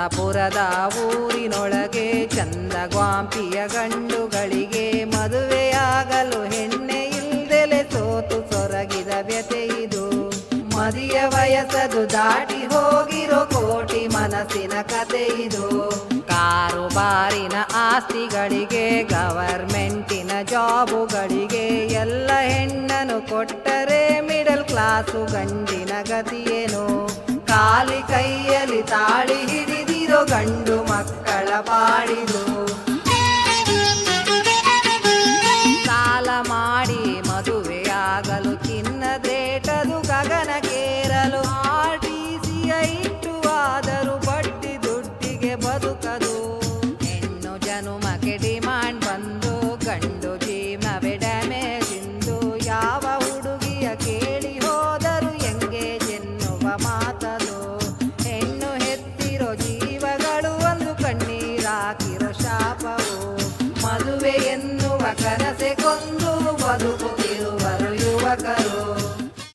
ಚಂದಾಪುರದ ಊರಿನೊಳಗೆ ಚಂದ ಗ್ವಾಂಪಿಯ ಗಂಡುಗಳಿಗೆ ಮದುವೆಯಾಗಲು ಹೆಣ್ಣೆ ಇಲ್ದೆಲೆ ಸೋತು ಸೊರಗಿದ ವ್ಯತೆ ಇದು. ಮದಿಯ ವಯಸ್ಸದು ದಾಟಿ ಹೋಗಿರೋ ಕೋಟಿ ಮನಸ್ಸಿನ ಕತೆ ಇದು. ಕಾರುಬಾರಿನ ಆಸ್ತಿಗಳಿಗೆ, ಗವರ್ಮೆಂಟಿನ ಜಾಬುಗಳಿಗೆ ಎಲ್ಲ ಹೆಣ್ಣನ್ನು ಕೊಟ್ಟರೆ ಮಿಡಲ್ ಕ್ಲಾಸು ಗಂಡಿನ ಗತಿಯೇನು. ಕಾಲಿ ಕೈಯಲ್ಲಿ ಮಕ್ಕಳ ಸಾಲ ಮಾಡಿ ಮದುವೆಯಾಗಲು ಚಿನ್ನದೇಟದು ಗಗನ ಕೇರಲು. ಟಿ ಸಿಯ ಇಟ್ಟು ಆದರೂ ಬಡ್ಡಿ ದುಡ್ಡಿಗೆ ಬದುಕದು. ಹೆಣ್ಣು ಜನುಮಕ್ಕೆ ಡಿಮಾಂಡ್ ಬಂದು ಗಂಡು ಜೀವನವೇ ಡ್ಯಾಮೇಜ್ ಯಾವ ಹುಡುಗಿಯ ಕೇಳಿ ಹೋದರು ಎಂಗೇಜ್ ಎನ್ನುವ ಮಾತದು. ganas de